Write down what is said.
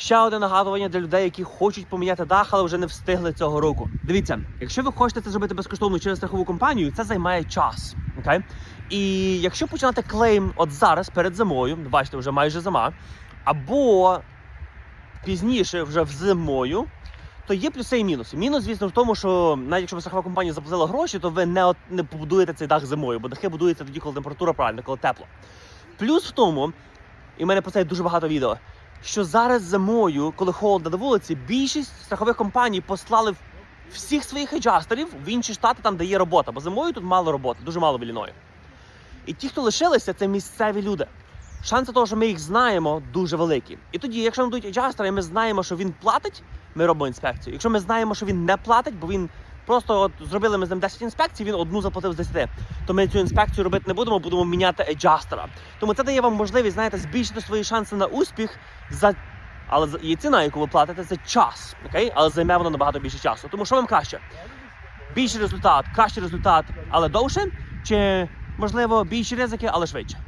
Ще одне нагадування для людей, які хочуть поміняти дах, але вже не встигли цього року. Дивіться, якщо ви хочете це зробити безкоштовно через страхову компанію, це займає час. Окей? І якщо починати клейм от зараз перед зимою, бачите, вже майже зима, або пізніше, вже в зимою, то є плюси і мінуси. Мінус, звісно, в тому, що навіть якщо страхова компанія заплатила гроші, то ви не, от- не побудуєте цей дах зимою, бо дахи будуються тоді, коли температура правильна, коли тепло. Плюс в тому, і в мене про це є дуже багато відео, що зараз зимою, коли холодно на вулиці, більшість страхових компаній послали всіх своїх еджастерів в інші штати, там, де є робота. Бо зимою тут мало роботи, дуже мало в Ілліною. І ті, хто лишилися, це місцеві люди. Шанси того, що ми їх знаємо, дуже великі. І тоді, якщо нам дають еджастера, і ми знаємо, що він платить, ми робимо інспекцію. Якщо ми знаємо, що він не платить, бо він просто от зробили ми з ним 10 інспекцій, він одну заплатив з 10, то ми цю інспекцію робити не будемо, будемо міняти еджастера. Тому це дає вам можливість, знаєте, збільшити свої шанси на успіх за. Але і ціна, яку ви платите, це час, окей? Але займе воно набагато більше часу. Тому що вам краще? Більший результат, кращий результат, але довше, чи можливо більші ризики, але швидше.